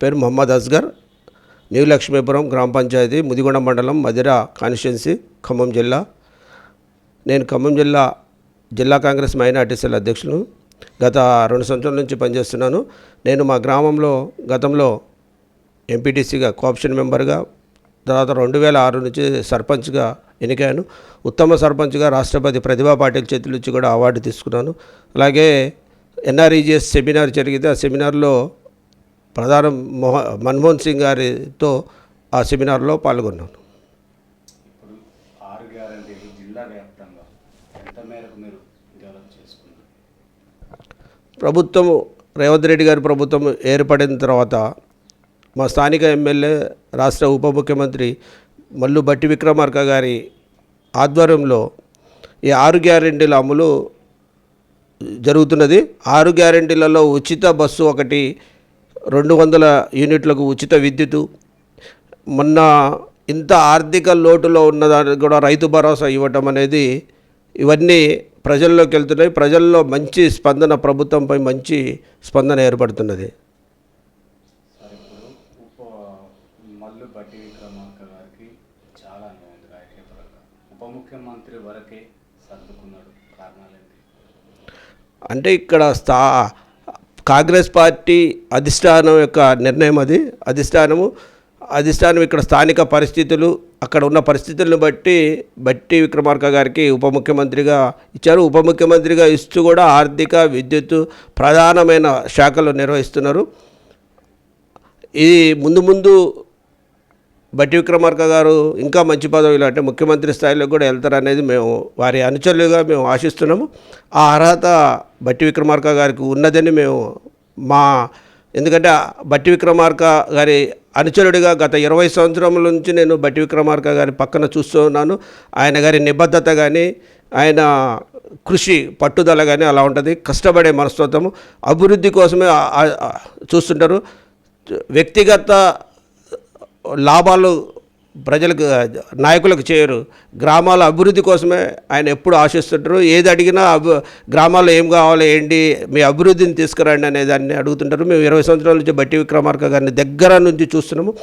పేరు మొహమ్మద్ అస్గర్ న్యూ లక్ష్మీపురం గ్రామ పంచాయతీ ముదిగొండ మండలం మధిర కాన్స్టిట్యున్సీ ఖమ్మం జిల్లా. నేను ఖమ్మం జిల్లా జిల్లా కాంగ్రెస్ మైనార్టీ సెల్ అధ్యక్షులు గత రెండు సంవత్సరాల నుంచి పనిచేస్తున్నాను. నేను మా గ్రామంలో గతంలో ఎంపీటీసీగా కోఆప్షన్ మెంబర్గా తర్వాత రెండు వేల ఆరు నుంచి సర్పంచ్గా ఎన్నికాను ఉత్తమ సర్పంచ్గా రాష్ట్రపతి ప్రతిభా పాటిల్ చేతుల నుంచి కూడా అవార్డు తీసుకున్నాను. అలాగే ఎన్ఆర్ఈజిఎస్ సెమినార్ జరిగితే ఆ సెమినార్లో ప్రధాన మోహ మన్మోహన్ సింగ్ గారితో ఆ సెమినార్లో పాల్గొన్నాను ప్రభుత్వం రేవంత్ రెడ్డి గారి ప్రభుత్వం ఏర్పడిన తర్వాత మా స్థానిక ఎమ్మెల్యే రాష్ట్ర ఉప ముఖ్యమంత్రి మల్లు బట్టి విక్రమార్క గారి ఆధ్వర్యంలో ఈ ఆరు గ్యారెంటీల అమలు జరుగుతున్నది. ఆరు గ్యారెంటీలలో ఉచిత బస్సు ఒకటి రెండు వందల యూనిట్లకు ఉచిత విద్యుత్. మొన్న ఇంత ఆర్థిక లోటులో ఉన్నదానికి కూడా రైతు భరోసా ఇవ్వటం అనేది ఇవన్నీ ప్రజల్లోకి వెళ్తున్నాయి. ప్రజల్లో మంచి స్పందన ప్రభుత్వంపై మంచి స్పందన ఏర్పడుతున్నది. ముఖ్యమంత్రి వరకే సర్దుకున్నాడు కారణాలేంటి అంటే ఇక్కడ స్థా కాంగ్రెస్ పార్టీ అధిష్టానం యొక్క నిర్ణయం అది. అధిష్టానము అధిష్టానం ఇక్కడ స్థానిక పరిస్థితులు అక్కడ ఉన్న పరిస్థితులను బట్టి బట్టి విక్రమార్క గారికి ఉప ముఖ్యమంత్రిగా ఇచ్చారు. ఉప ముఖ్యమంత్రిగా ఇస్తూ కూడా ఆర్థిక విద్యుత్ ప్రధానమైన శాఖలు నిర్వహిస్తున్నారు. ఇది ముందు ముందు బట్టి విక్రమార్క గారు ఇంకా మంచి పదవిలో అంటే ముఖ్యమంత్రి స్థాయిలో కూడా వెళ్తారనేది మేము వారి అనుచరులుగా మేము ఆశిస్తున్నాము. ఆ అర్హత బట్టి విక్రమార్క గారికి ఉన్నదని మేము మా ఎందుకంటే బట్టి విక్రమార్క గారి అనుచరుడిగా గత ఇరవై సంవత్సరముల నుంచి నేను బట్టి విక్రమార్క గారి పక్కన చూస్తూ ఉన్నాను. ఆయన గారి నిబద్ధత కానీ ఆయన కృషి పట్టుదల కానీ అలా ఉంటుంది. కష్టపడే మనస్తత్వము. అభివృద్ధి కోసమే చూస్తుంటారు. వ్యక్తిగత లాభాలు ప్రజలకు నాయకులకు చేయరు. గ్రామాల అభివృద్ధి కోసమే ఆయన ఎప్పుడు ఆశిస్తుంటారు? ఏది అడిగినా అభి గ్రామాల్లో ఏం కావాలి ఏంటి మీ అభివృద్ధిని తీసుకురండి అనే దాన్ని అడుగుతుంటారు. మేము ఇరవై సంవత్సరాల నుంచి బట్టి విక్రమార్క గారిని దగ్గర నుంచి చూస్తున్నాము.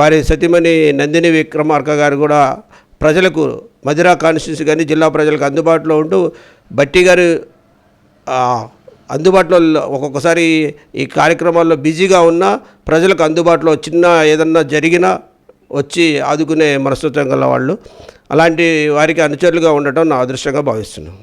వారి సతీమణి నందిని విక్రమార్క గారు కూడా ప్రజలకు మధిరా కాన్స్టిట్యూన్సీ కానీ జిల్లా ప్రజలకు అందుబాటులో ఉంటూ బట్టి గారు అందుబాటులో ఒక్కొక్కసారి ఈ కార్యక్రమాల్లో బిజీగా ఉన్నా ప్రజలకు అందుబాటులో చిన్న ఏదన్నా జరిగినా వచ్చి ఆదుకునే మనస్తత్వం గల వాళ్ళు అలాంటి వారికి అనుచరులుగా ఉండటం నా అదృష్టంగా భావిస్తున్నాను.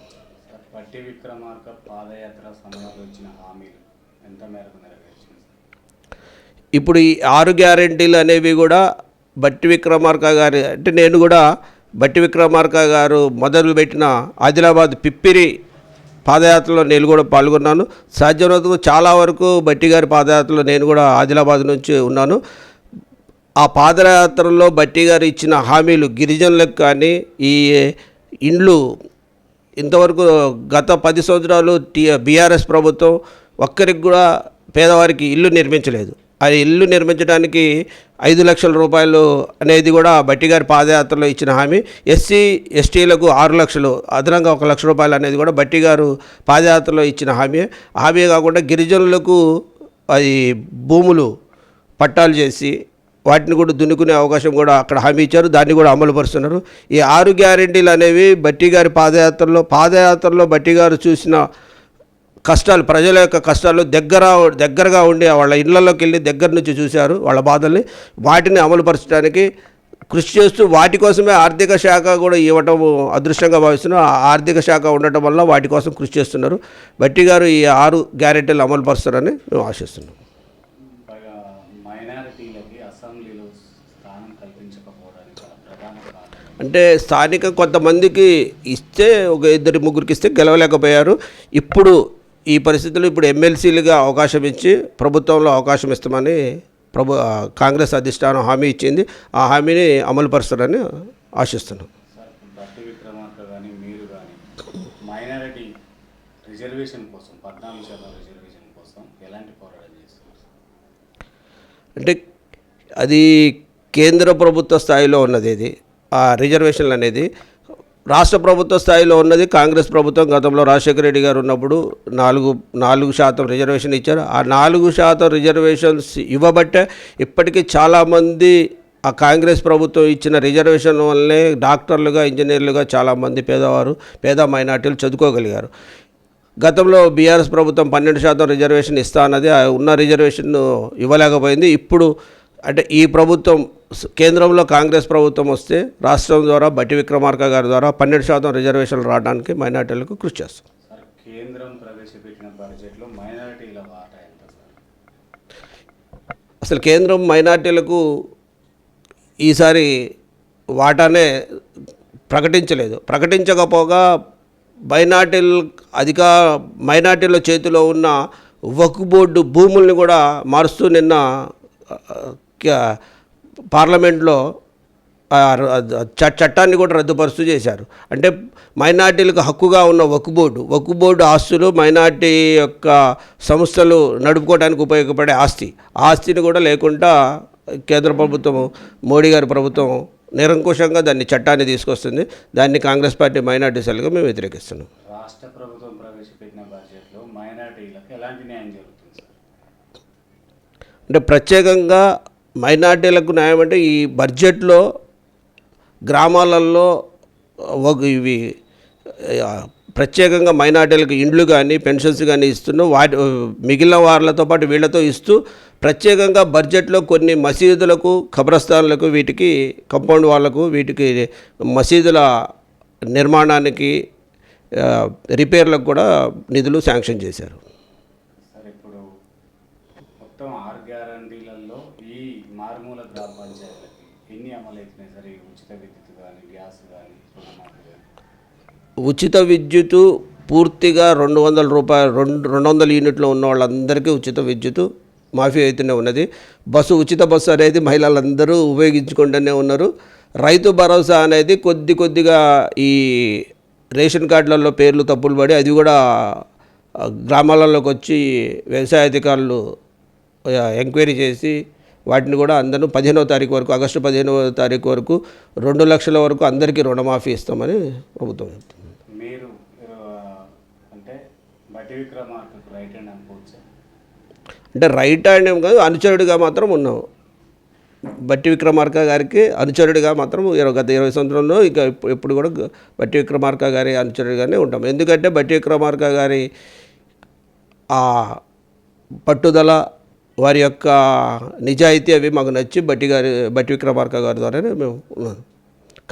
ఇప్పుడు ఈ ఆరు గ్యారెంటీలు అనేవి కూడా బట్టి విక్రమార్క గారి అంటే నేను కూడా బట్టి విక్రమార్క గారు మొదలుపెట్టిన ఆదిలాబాద్ పిప్పిరి పాదయాత్రలో నేను కూడా పాల్గొన్నాను. సాధ్యమైనందుకు చాలా వరకు బట్టి గారి పాదయాత్రలో నేను కూడా ఆదిలాబాద్ నుంచి ఉన్నాను. ఆ పాదయాత్రలో బట్టి గారు ఇచ్చిన హామీలు గిరిజనులకు కానీ ఈ ఇండ్లు ఇంతవరకు గత పది సంవత్సరాలు టీ బీఆర్ఎస్ ప్రభుత్వం ఒక్కరికి కూడా పేదవారికి ఇల్లు నిర్మించలేదు. ఆ ఇల్లు నిర్మించడానికి ఐదు లక్షల రూపాయలు అనేది కూడా బట్టి గారి పాదయాత్రలో ఇచ్చిన హామీ. ఎస్సీ ఎస్టీలకు ఆరు లక్షలు అదనంగా ఒక లక్ష రూపాయలు అనేది కూడా బట్టి గారు పాదయాత్రలో ఇచ్చిన హామీ. హామీ కాకుండా గిరిజనులకు అది భూములు పట్టాలు చేసి వాటిని కూడా దున్నుకునే అవకాశం కూడా అక్కడ హామీ ఇచ్చారు. దాన్ని కూడా అమలు పరుస్తున్నారు. ఈ ఆరు గ్యారెంటీలు అనేవి బట్టి గారి పాదయాత్రలో పాదయాత్రలో బట్టి గారు చూసిన కష్టాలు ప్రజల యొక్క కష్టాలు దగ్గర దగ్గరగా ఉండి వాళ్ళ ఇళ్ళలోకి వెళ్ళి దగ్గర నుంచి చూశారు వాళ్ళ బాధల్ని. వాటిని అమలుపరచడానికి కృషి చేస్తూ వాటి కోసమే ఆర్థిక శాఖ కూడా ఇవ్వటం అదృష్టంగా భావిస్తున్నాం ఆ ఆర్థిక శాఖ ఉండటం వల్ల వాటి కోసం కృషి చేస్తున్నారు. బట్టి గారు ఈ ఆరు గ్యారెంటీలు అమలు పరుస్తారని మేము ఆశిస్తున్నాం. అంటే స్థానిక కొంతమందికి ఇస్తే ఒక ఇద్దరు ముగ్గురికి ఇస్తే గెలవలేకపోయారు. ఇప్పుడు ఈ పరిస్థితుల్లో ఇప్పుడు ఎమ్మెల్సీలుగా అవకాశం ఇచ్చి ప్రభుత్వంలో అవకాశం ఇస్తామని ప్రభు కాంగ్రెస్ అధిష్టానం హామీ ఇచ్చింది. ఆ హామీని అమలు పరుస్తారని ఆశిస్తున్నాం. అంటే అది కేంద్ర ప్రభుత్వ స్థాయిలో ఉన్నది ఇది. ఆ రిజర్వేషన్లు అనేది రాష్ట్ర ప్రభుత్వ స్థాయిలో ఉన్నది కాంగ్రెస్ ప్రభుత్వం. గతంలో రాజశేఖర రెడ్డి గారు ఉన్నప్పుడు నాలుగు నాలుగు శాతం రిజర్వేషన్ ఇచ్చారు. ఆ నాలుగు శాతం రిజర్వేషన్స్ ఇవ్వబట్టే ఇప్పటికీ చాలామంది ఆ కాంగ్రెస్ ప్రభుత్వం ఇచ్చిన రిజర్వేషన్ వల్లే డాక్టర్లుగా ఇంజనీర్లుగా చాలామంది పేదవారు పేద మైనార్టీలు చదువుకోగలిగారు. గతంలో బీఆర్ఎస్ ప్రభుత్వం పన్నెండు శాతం రిజర్వేషన్ ఇస్తా అన్నది ఉన్న రిజర్వేషన్ ఇవ్వలేకపోయింది. ఇప్పుడు అంటే ఈ ప్రభుత్వం కేంద్రంలో కాంగ్రెస్ ప్రభుత్వం వస్తే రాష్ట్రం ద్వారా బట్టి విక్రమార్క గారి ద్వారా పన్నెండు శాతం రిజర్వేషన్లు రావడానికి మైనార్టీలకు కృషి చేస్తాం. సార్ కేంద్రం ప్రవేశపెట్టిన బడ్జెట్లో మైనారిటీల వాటా ఎంత సార్? అసలు కేంద్రం మైనార్టీలకు ఈసారి వాటానే ప్రకటించలేదు. ప్రకటించకపోగా మైనార్టీలు అధిక మైనార్టీల చేతిలో ఉన్న వక్ఫ్ బోర్డు భూముల్ని కూడా మారుస్తూ నిన్న పార్లమెంట్లో చట్టాన్ని కూడా రద్దుపరుస్తూ చేశారు. అంటే మైనార్టీలకు హక్కుగా ఉన్న వక్ఫ్ బోర్డు వక్ఫ్ బోర్డు ఆస్తులు మైనార్టీ యొక్క సంస్థలు నడుపుకోవడానికి ఉపయోగపడే ఆస్తి. ఆస్తిని కూడా లేకుండా కేంద్ర ప్రభుత్వం మోడీ గారి ప్రభుత్వం నిరంకుశంగా దాన్ని చట్టాన్ని తీసుకొస్తుంది. దాన్ని కాంగ్రెస్ పార్టీ మైనార్టీ సెల్గా మేము వ్యతిరేకిస్తున్నాం. రాష్ట్ర ప్రభుత్వం ప్రవేశపెట్టిన బడ్జెట్లో మైనారిటీలకు ఎలాంటి న్యాయం జరుగుతుంది సార్? అంటే ప్రత్యేకంగా మైనార్టీలకు న్యాయం అంటే ఈ బడ్జెట్లో గ్రామాలలో ఒక ఇవి ప్రత్యేకంగా మైనార్టీలకు ఇండ్లు కానీ పెన్షన్స్ కానీ ఇస్తున్నాం వాటి మిగిలిన వాళ్ళతో పాటు వీళ్ళతో ఇస్తూ ప్రత్యేకంగా బడ్జెట్లో కొన్ని మసీదులకు ఖబరస్థాన్లకు వీటికి కంపౌండ్ వాళ్ళకు వీటికి మసీదుల నిర్మాణానికి రిపేర్లకు కూడా నిధులు శాంక్షన్ చేశారు సార్ ఇప్పుడు మొత్తం ఆరు గ్యారంటీలలో ఈ మారుమూల గ్రామ పంచాయతీలకి ఎన్ని ఉచిత విద్యుత్ కానీ గ్యాస్ కానీ ఉచిత విద్యుత్ పూర్తిగా రెండు వందల రూపాయలు రెండు రెండు వందల యూనిట్లు ఉన్న వాళ్ళందరికీ ఉచిత విద్యుత్ మాఫీ అయితేనే ఉన్నది. బస్సు ఉచిత బస్సు అనేది మహిళలందరూ ఉపయోగించుకుంటూనే ఉన్నారు. రైతు భరోసా అనేది కొద్ది కొద్దిగా ఈ రేషన్ కార్డులలో పేర్లు తప్పులు పడి అది కూడా గ్రామాలలోకి వచ్చి వ్యవసాయ అధికారులు ఎంక్వైరీ చేసి వాటిని కూడా అందరూ పదిహేనవ తారీఖు వరకు ఆగస్టు పదిహేనవ తారీఖు వరకు రెండు లక్షల వరకు అందరికీ రుణమాఫీ ఇస్తామని ప్రభుత్వం చెప్తుంది. మీరు అంటే రైట్ హ్యాండ్ అంటే రైట్ హ్యాండ్ ఏం కాదు అనుచరుడిగా మాత్రం ఉన్నాం. బట్టి విక్రమార్క గారికి అనుచరుడిగా మాత్రం ఇరవై గత ఇరవై సంవత్సరంలో ఇక ఎప్పుడు కూడా బట్టి విక్రమార్క గారి అనుచరుడిగానే ఉంటాం. ఎందుకంటే బట్టి విక్రమార్క గారి ఆ పట్టుదల వారి యొక్క నిజాయితీ అవి మాకు నచ్చి బట్టి గారి బట్టి విక్రమార్క గారి ద్వారానే మేము ఉన్నాం.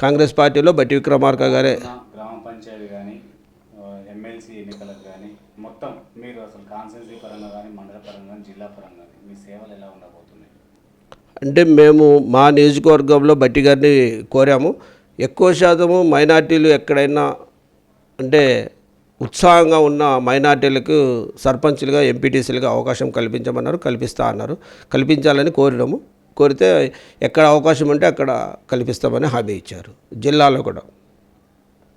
కాంగ్రెస్ పార్టీలో బట్టి విక్రమార్క గారే. గ్రామ పంచాయతీ కానీ ఎమ్మెల్సీ ఎన్నికలకు కానీ మొత్తం మీరు అసలు కాన్స్టిట్యూన్సీ పరంగా కానీ మండల పరంగా కానీ జిల్లా పరంగా కానీ మీ సేవలు ఎలా ఉండబోతున్నాయి? అంటే మేము మా నియోజకవర్గంలో బట్టి గారిని కోరాము. ఎక్కువ శాతము మైనార్టీలు ఎక్కడైనా అంటే ఉత్సాహంగా ఉన్న మైనార్టీలకు సర్పంచ్లుగా ఎంపీటీసీలుగా అవకాశం కల్పించమన్నారు కల్పిస్తా అన్నారు. కల్పించాలని కోరినాము. కోరితే ఎక్కడ అవకాశం ఉంటే అక్కడ కల్పిస్తామని హామీ ఇచ్చారు. జిల్లాలో కూడా.